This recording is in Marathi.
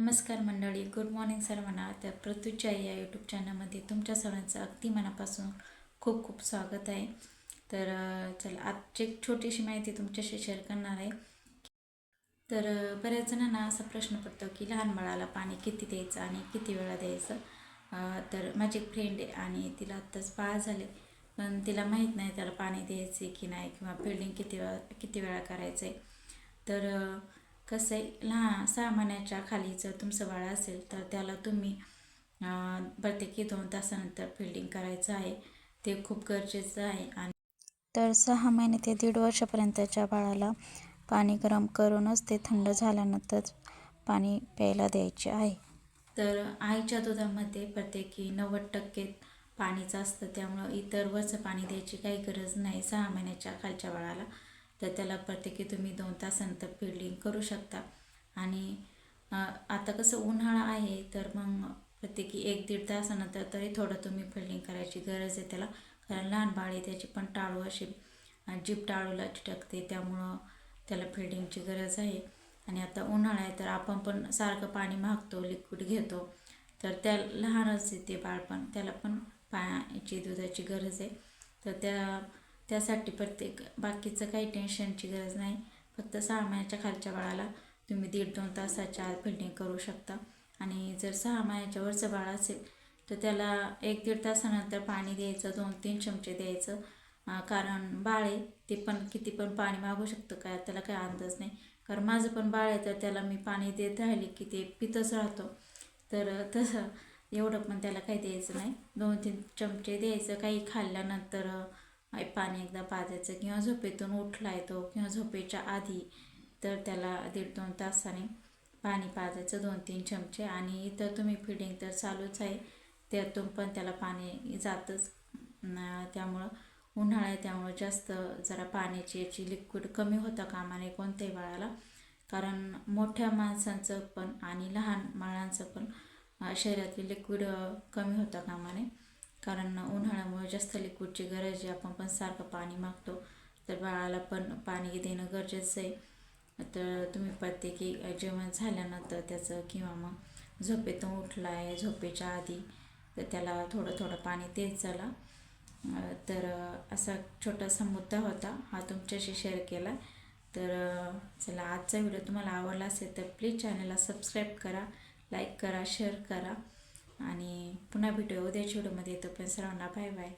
नमस्कार मंडळी गुड मॉर्निंग सर्वांना. त्या पृथ्वीच्या या यूट्यूब चॅनलमध्ये तुमच्या सर्वांचं अगदी मनापासून खूप खूप स्वागत आहे. तर चला आजची एक छोटीशी माहिती तुमच्याशी शेअर करणार आहे. तर बऱ्याच जणांना असा प्रश्न पडतो की लहान बाळाला पाणी किती द्यायचं आणि किती वेळा द्यायचं? तर माझी एक फ्रेंड आहे आणि तिला आत्ताच बाळ झाले पण तिला माहीत नाही त्याला पाणी द्यायचे की नाही किंवा फिल्डिंग किती वेळा किती वेळा करायचं आहे तर कसं आहे लहान सहा महिन्याच्या खाली जर तुमचं बाळ असेल तर त्याला तुम्ही प्रत्येकी दोन तासानंतर फिल्डिंग करायचं आहे. ते खूप गरजेचं आहे आणि तर सहा महिने ते दीड वर्षापर्यंतच्या बाळाला पाणी गरम करूनच ते थंड झाल्यानंतर पाणी प्यायला द्यायचे आहे. तर आईच्या दुधामध्ये प्रत्येकी नव्वद टक्के पाणीच असतं. त्यामुळं इतर वरचं पाणी द्यायची काही गरज नाही सहा महिन्याच्या खालच्या बाळाला. तर त्याला प्रत्येकी तुम्ही दोन तासानंतर फिल्डिंग करू शकता. आणि आता कसं उन्हाळा आहे तर मग प्रत्येकी एक दीड तासानंतर तरी थोडं तुम्ही फिल्डिंग करायची गरज आहे त्याला. कारण लहान बाळ आहे त्याची पण टाळू अशी जीप टाळूला चिटकते त्यामुळं त्याला फिल्डिंगची गरज आहे. आणि आता उन्हाळा आहे तर आपण पण सारखं पाणी मागतो लिक्विड घेतो. तर त्या लहानच आहे ते बाळपण त्याला पण पाण्याची दुधाची गरज आहे. तर त्या त्यासाठी प्रत्येक बाकीचं काही टेन्शनची गरज नाही. फक्त सहा महिन्याच्या खालच्या बाळाला तुम्ही दीड दोन तासाच्या आत फिल्डिंग करू शकता. आणि जर सहा महिन्याच्या वरचं बाळ असेल तर त्याला एक दीड तासानंतर पाणी द्यायचं दोन तीन चमचे द्यायचं. कारण बाळ आहे ते पण किती पण पाणी मागू शकतं काय त्याला काही अंदाज नाही. कारण माझं पण बाळ आहे तर त्याला मी पाणी देत राहिले की ते पितच राहतो. तर तसं एवढं पण त्याला काही द्यायचं नाही. दोन तीन चमचे द्यायचं काही खाल्ल्यानंतर पाणी एकदा पाजायचं किंवा झोपेतून उठला येतो किंवा झोपेच्या आधी तर त्याला दीड दोन तासाने पाणी पाजायचं दोन तीन चमचे. आणि इतर तुम्ही फिडिंग तर चालूच आहे. त्यातून पण त्याला पाणी जातंच. त्यामुळं उन्हाळा आहे त्यामुळं जास्त जरा पाण्याची याची लिक्विड कमी होता कामा नये कोणत्याही बाळाला कारण मोठ्या माणसांचं पण आणि लहान बाळांचं पण शरीरातली लिक्विड कमी होता कामा नये कारण उन्हाळ्यामुळे जास्त लिक्विडची गरज आहे. आपण पण सारखं पाणी मागतो. तर बाळाला पण पाणी देणं गरजेचं आहे. तर तुम्ही प्रत्येकी जेवण झाल्यानंतर त्याचं किंवा मग झोपेतून उठला आहे झोपेच्या आधी तर त्याला थोडं थोडं पाणी देत चला. तर असा छोटासा मुद्दा होता. हा तुमच्याशी शेअर केला. तर चला आजचा व्हिडिओ तुम्हाला आवडला असेल तर प्लीज चॅनलला सबस्क्राईब करा लाईक करा शेअर करा. आणि पुन्हा भेटूया उद्याच्या व्हिडिओमध्ये येतो पण सर्वांना बाय बाय.